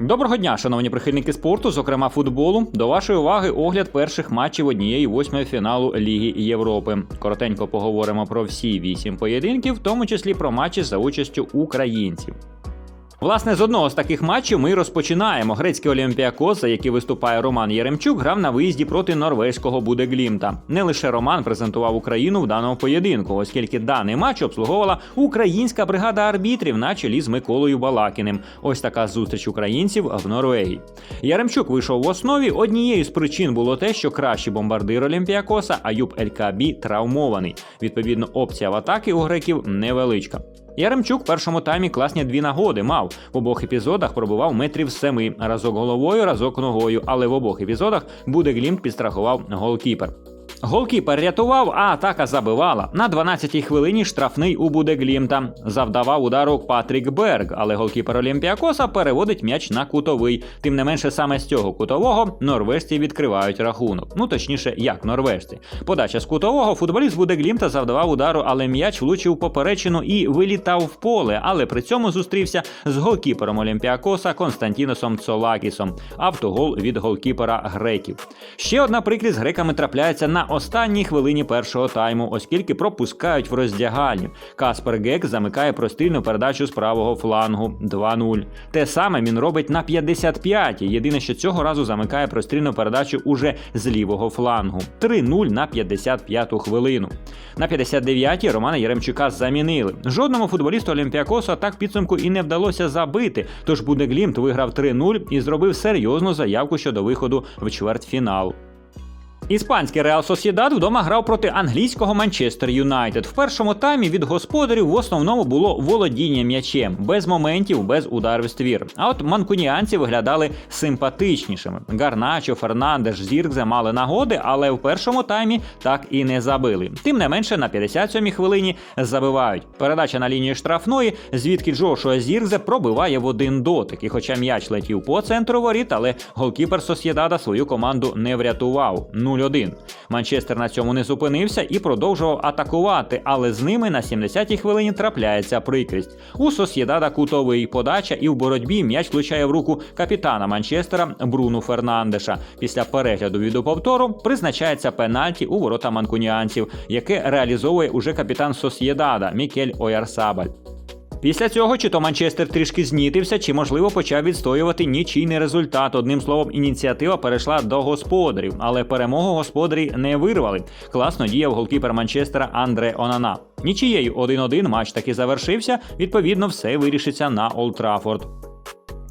Доброго дня, шановні прихильники спорту, зокрема футболу. До вашої уваги огляд перших матчів однієї восьмої фіналу Ліги Європи. Коротенько поговоримо про всі вісім поєдинків, в тому числі про матчі за участю українців. Власне, з одного з таких матчів ми розпочинаємо. Грецький Олімпіакос, за який виступає Роман Єремчук, грав на виїзді проти норвезького Будеглімта. Не лише Роман презентував Україну в даному поєдинку, оскільки даний матч обслуговувала українська бригада арбітрів на чолі з Миколою Балакіним. Ось така зустріч українців в Норвегії. Яремчук вийшов в основі. Однією з причин було те, що кращий бомбардир Олімпіакоса Аюб Елькабі травмований. Відповідно, опція в атаки у греків невеличка. Яремчук в першому таймі класні дві нагоди мав. В обох епізодах пробував метрів семи, разок головою, разок ногою, але в обох епізодах буде Глімт підстрахував голкіпер. Голкіпер рятував, а атака забивала. На 12-й хвилині штрафний у Будеглімта. Завдавав удару Патрік Берг, але голкіпер Олімпіакоса переводить м'яч на кутовий. Тим не менше, саме з цього кутового норвежці відкривають рахунок. Ну точніше, як норвежці. Подача з кутового футболіст Будеглімта завдавав удару, але м'яч влучив поперечину і вилітав в поле. Але при цьому зустрівся з голкіпером Олімпіакоса Константіносом Цолакісом. Автогол від голкіпера греків. Ще одна прикрість греками трапляється на останній хвилині першого тайму, оскільки пропускають в роздягальню. Каспер Гек замикає прострільну передачу з правого флангу 2-0. Те саме він робить на 55-й. Єдине, що цього разу замикає прострільну передачу уже з лівого флангу. 3-0 на 55-ту хвилину. На 59-й Романа Яремчука замінили. Жодному футболісту Олімпіакоса так підсумку і не вдалося забити. Тож Будеглімт виграв 3-0 і зробив серйозну заявку щодо виходу в чвертьфінал. Іспанський Реал Сосєдад вдома грав проти англійського Манчестер Юнайтед. В першому таймі від господарів в основному було володіння м'ячем, без моментів, без ударів ствір. А от манкуніанці виглядали симпатичнішими. Гарначо, Фернандеш, Зіркзе мали нагоди, але в першому таймі так і не забили. Тим не менше, на 57-й хвилині забивають. Передача на лінію штрафної, звідки Джошуа Зіркзе пробиває в один дотик. І хоча м'яч летів по центру воріт, але голкіпер Сосєдада свою команду не врятував. 0-1. Манчестер на цьому не зупинився і продовжував атакувати, але з ними на 70-й хвилині трапляється прикрість. У Сосєдада кутовий подача, і в боротьбі м'яч влучає в руку капітана Манчестера Бруну Фернандеша. Після перегляду відеоповтору призначається пенальті у ворота манкуніанців, яке реалізовує уже капітан Сосєдада Мікель Оярсабаль. Після цього чи то Манчестер трішки знітився, чи можливо почав відстоювати нічийний результат. Одним словом, ініціатива перейшла до господарів, але перемогу господарі не вирвали. Класно діяв голкіпер Манчестера Андре Онана. Нічією 1-1 матч таки завершився. Відповідно, все вирішиться на Олд Траффорд.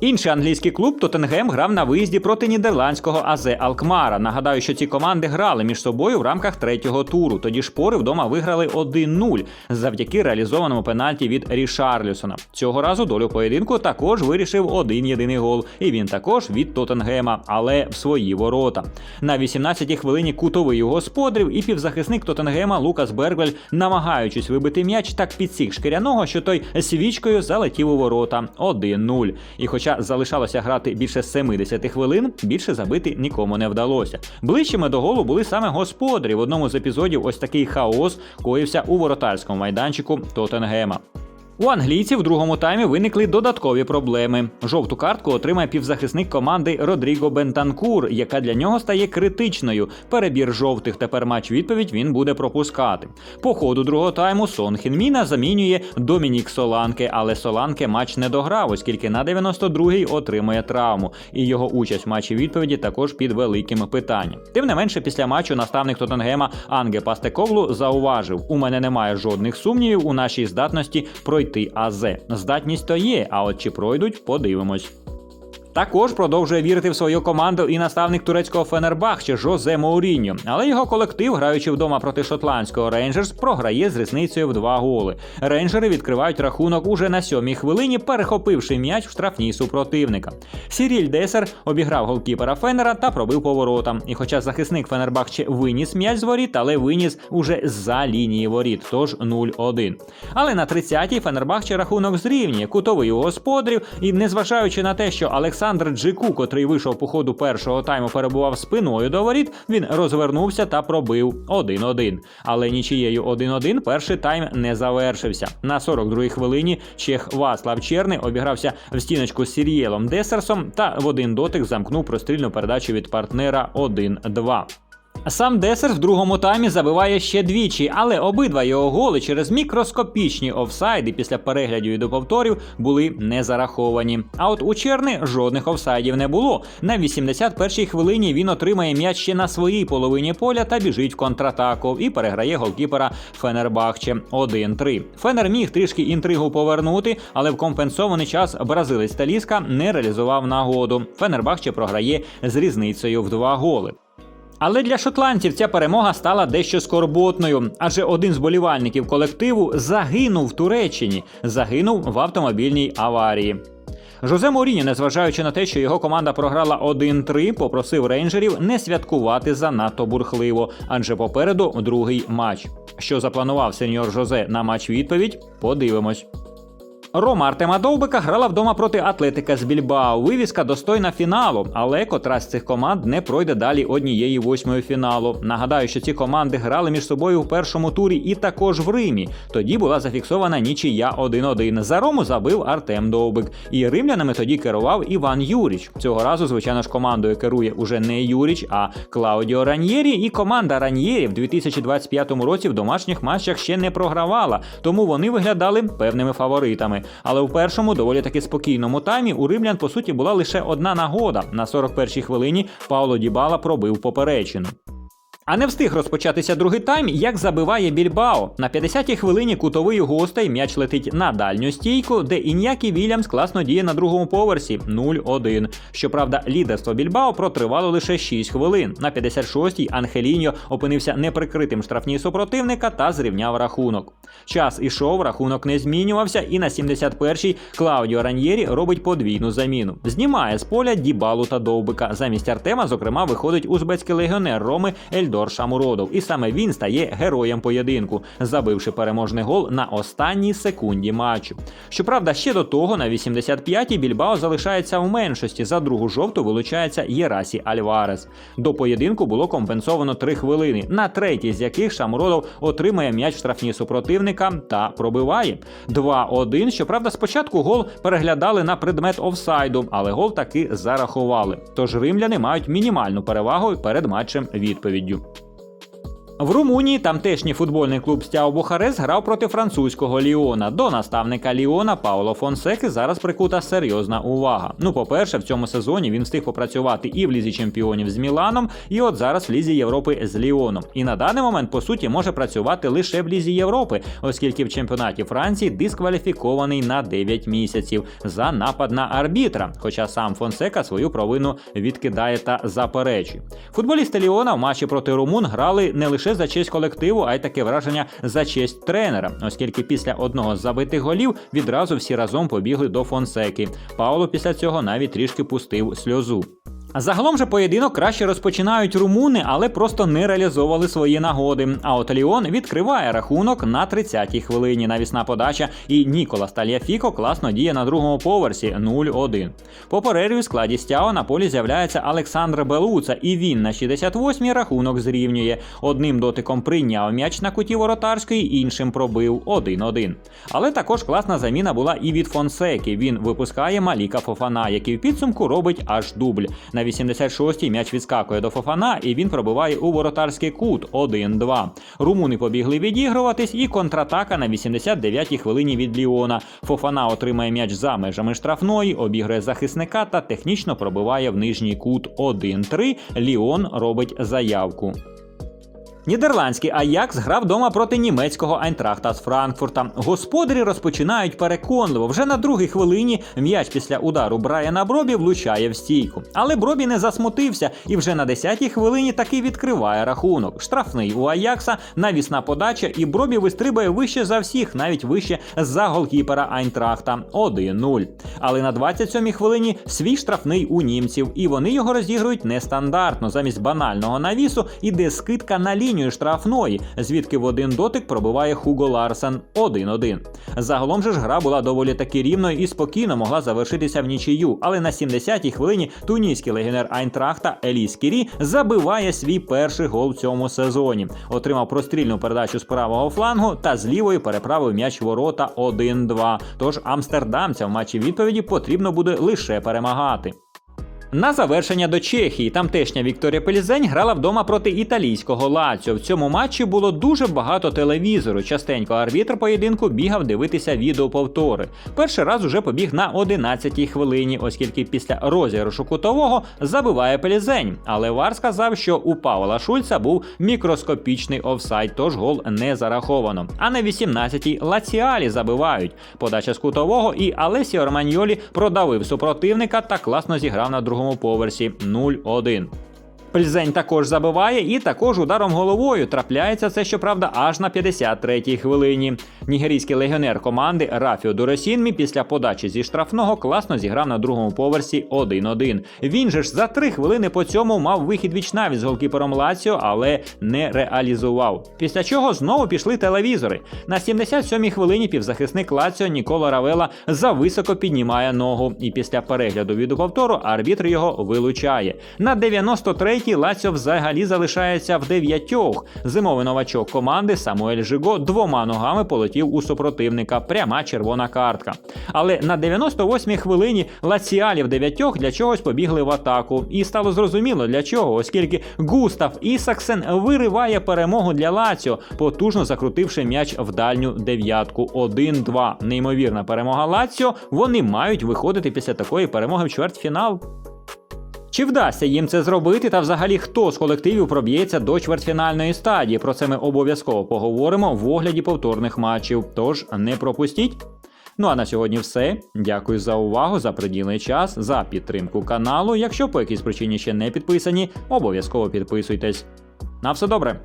Інший англійський клуб Тоттенгем грав на виїзді проти нідерландського АЗ Алкмара. Нагадаю, що ці команди грали між собою в рамках третього туру. Тоді шпори вдома виграли 1-0 завдяки реалізованому пенальті від Рішарлюсона. Цього разу долю поєдинку також вирішив один єдиний гол, і він також від Тоттенгема, але в свої ворота. На 18-й хвилині кутовий у господарів і півзахисник Тоттенгема Лукас Бергвель, намагаючись вибити м'яч, так підсік шкіряного, що той свічкою залетів у ворота 1-0. І хоча залишалося грати більше 70 хвилин, більше забити нікому не вдалося. Ближчими до голу були саме господарі. В одному з епізодів ось такий хаос коївся у воротарському майданчику Тоттенгема. У англійців в другому таймі виникли додаткові проблеми. Жовту картку отримає півзахисник команди Родріго Бентанкур, яка для нього стає критичною. Перебір жовтих тепер матч відповідь він буде пропускати. По ходу другого тайму Сон Хінміна замінює Домінік Соланке, але Соланке матч не дограв, оскільки на 92-й отримує травму, і його участь в матчі відповіді також під великим питанням. Тим не менше, після матчу наставник Тоттенгема Анге Пастекоглу зауважив: у мене немає жодних сумнівів у нашій здатності пройти АЗ. Здатність то є, а от чи пройдуть, подивимось. Також продовжує вірити в свою команду і наставник турецького Фенербахче Жозе Моуріньо. Але його колектив, граючи вдома проти шотландського Рейнджерс, програє з різницею в два голи. Рейнджери відкривають рахунок уже на сьомій хвилині, перехопивши м'яч в штрафній супротивника. Сіріль Десер обіграв голкіпера Фенера та пробив поворотам. І хоча захисник Фенербахче виніс м'яч з воріт, але виніс уже за лінії воріт, тож 0-1. Але на 30-й Фенербахче рахунок зрівнює кутовий у господарів, і незважаючи на те, що Олександр Олександр Джику, котрий вийшов по ходу першого тайму, перебував спиною до воріт. Він розвернувся та пробив 1-1. Але нічією 1-1 перший тайм не завершився. На 42-й хвилині чех Васлав Черний обігрався в стіночку з Сір'єлом Десерсом та в один дотик замкнув прострільну передачу від партнера 1-2. Сам Десер в другому таймі забиває ще двічі, але обидва його голи через мікроскопічні офсайди після переглядів і до повторів були не зараховані. А от у Черни жодних офсайдів не було. На 81-й хвилині він отримає м'яч ще на своїй половині поля та біжить в контратаку і переграє голкіпера Фенербахче 1-3. Фенер міг трішки інтригу повернути, але в компенсований час бразилець Таліска не реалізував нагоду. Фенербахче програє з різницею в два голи. Але для шотландців ця перемога стала дещо скорботною, адже один з болівальників колективу загинув в Туреччині, загинув в автомобільній аварії. Жозе Моріні, незважаючи на те, що його команда програла 1-3, попросив рейнджерів не святкувати занадто бурхливо, адже попереду другий матч. Що запланував сеньор Жозе на матч відповідь? Подивимось. Рома Артема Довбика грала вдома проти Атлетика з Більбао. Вивіска достойна фіналу, але котра з цих команд не пройде далі однієї восьмої фіналу. Нагадаю, що ці команди грали між собою в першому турі і також в Римі. Тоді була зафіксована нічия 1-1. За Рому забив Артем Довбик. І римлянами тоді керував Іван Юріч. Цього разу, звичайно ж, командою керує уже не Юріч, а Клаудіо Раньєрі. І команда Раньєрі в 2025 році в домашніх матчах ще не програвала, тому вони виглядали певними фаворитами. Але в першому доволі таки спокійному таймі у римлян по суті була лише одна нагода. На 41-й хвилині Пауло Дібала пробив поперечину. А не встиг розпочатися другий тайм, як забиває Більбао. На 50-й хвилині кутовий гостей м'яч летить на дальню стійку, де Іньякі Вільямс класно діє на другому поверсі 0-1. Щоправда, лідерство Більбао протривало лише 6 хвилин. На 56-й Анхеліньо опинився неприкритим штрафній супротивника та зрівняв рахунок. Час ішов, рахунок не змінювався, і на 71-й Клаудіо Раньєрі робить подвійну заміну. Знімає з поля Дібалу та Довбика. Замість Артема, зокрема, виходить узбецький легіонер Роми Ельдор Шамуродов. І саме він стає героєм поєдинку, забивши переможний гол на останній секунді матчу. Щоправда, ще до того на 85-й Більбао залишається в меншості. За другу жовту вилучається Єрасі Альварес. До поєдинку було компенсовано 3 хвилини, на третій з яких Шамуродов отримає м'яч в штрафні супротивника та пробиває. 2-1. Щоправда, спочатку гол переглядали на предмет офсайду, але гол таки зарахували. Тож римляни мають мінімальну перевагу перед матчем відповіддю. В Румунії тамтешній футбольний клуб Стяу Бухарест грав проти французького Ліона. До наставника Ліона Пауло Фонсеки зараз прикута серйозна увага. Ну, по-перше, в цьому сезоні він встиг попрацювати і в лізі чемпіонів з Міланом, і от зараз в лізі Європи з Ліоном. І на даний момент, по суті, може працювати лише в лізі Європи, оскільки в чемпіонаті Франції дискваліфікований на 9 місяців за напад на арбітра. Хоча сам Фонсека свою провину відкидає та заперечує. Футболісти Ліона в матчі проти Румун грали не лише за честь колективу, а й таке враження за честь тренера, оскільки після одного з забитих голів відразу всі разом побігли до Фонсеки. Пауло після цього навіть трішки пустив сльозу. Загалом же поєдинок краще розпочинають румуни, але просто не реалізовували свої нагоди. А от Ліон відкриває рахунок на 30-й хвилині. Навісна подача, і Ніколас Тальяфіко класно діє на другому поверсі 0-1. По перерві в складі стяо на полі з'являється Олександр Белуца, і він на 68-й рахунок зрівнює. Одним дотиком прийняв м'яч на куті воротарської, іншим пробив 1-1. Але також класна заміна була і від Фонсеки. Він випускає Маліка Фофана, який в підсумку робить аж дубль. На 86-й м'яч відскакує до Фофана, і він пробиває у воротарський кут 1-2. Румуни побігли відігруватись, і контратака на 89-й хвилині від Ліона. Фофана отримає м'яч за межами штрафної, обіграє захисника та технічно пробиває в нижній кут 1-3. Ліон робить заявку. Нідерландський Аякс грав вдома проти німецького Айнтрахта з Франкфурта. Господарі розпочинають переконливо. Вже на другій хвилині м'яч після удару Брайана Бробі влучає в стійку. Але Бробі не засмутився і вже на 10-й хвилині таки відкриває рахунок. Штрафний у Аякса, навісна подача, і Бробі вистрибує вище за всіх, навіть вище за голкіпера Айнтрахта 1-0. Але на 27-й хвилині свій штрафний у німців, і вони його розігрують нестандартно. Замість банального навісу іде скидка на лінію лінію штрафної, звідки в один дотик пробиває Хуго Ларсен 1-1. Загалом же ж гра була доволі таки рівною і спокійно могла завершитися в нічию, але на 70-й хвилині тунійський легіонер Айнтрахта Еліс Кірі забиває свій перший гол в цьому сезоні. Отримав прострільну передачу з правого флангу та з лівої переправив м'яч ворота 1-2. Тож амстердамцям в матчі відповіді потрібно буде лише перемагати. На завершення до Чехії тамтешня Вікторія Пельзень грала вдома проти італійського Лаціо. В цьому матчі було дуже багато телевізору. Частенько арбітр поєдинку бігав дивитися відеоповтори. Перший раз уже побіг на 11-й хвилині, оскільки після розіграшу кутового забиває Пельзень. Але Вар сказав, що у Павла Шульца був мікроскопічний офсайд, тож гол не зараховано. А на 18-й Лаціалі забивають. Подача з кутового і Алесіо Романьолі продавив супротивника та класно зіграв на другому поверсі 0-1. Пльзень також забиває і також ударом головою трапляється це, щоправда, аж на 53-й хвилині. Нігерійський легіонер команди Рафіо Дуросінмі після подачі зі штрафного класно зіграв на другому поверсі 1-1. Він же ж за три хвилини по цьому мав вихід вічнавість з голкіпером Лаціо, але не реалізував. Після чого знову пішли телевізори. На 77-й хвилині півзахисник Лаціо Нікола Равела зависоко піднімає ногу, і після перегляду відеоповтору арбітр його вилучає. На 93-й Лаціо взагалі залишається в дев'ятьох. Зимовий новачок команди Самуель Жиго двома ногами полетів у супротивника. Пряма червона картка. Але на 98-й хвилині Лаціалі в дев'ятьох для чогось побігли в атаку. І стало зрозуміло для чого, оскільки Густав Ісаксен вириває перемогу для Лаціо, потужно закрутивши м'яч в дальню дев'ятку. 1-2. Неймовірна перемога Лаціо. Вони мають виходити після такої перемоги в чвертьфінал. Чи вдасться їм це зробити, та взагалі хто з колективів проб'ється до чвертьфінальної стадії? Про це ми обов'язково поговоримо в огляді повторних матчів. Тож не пропустіть. Ну а на сьогодні все. Дякую за увагу, за приділений час, за підтримку каналу. Якщо по якійсь причині ще не підписані, обов'язково підписуйтесь. На все добре.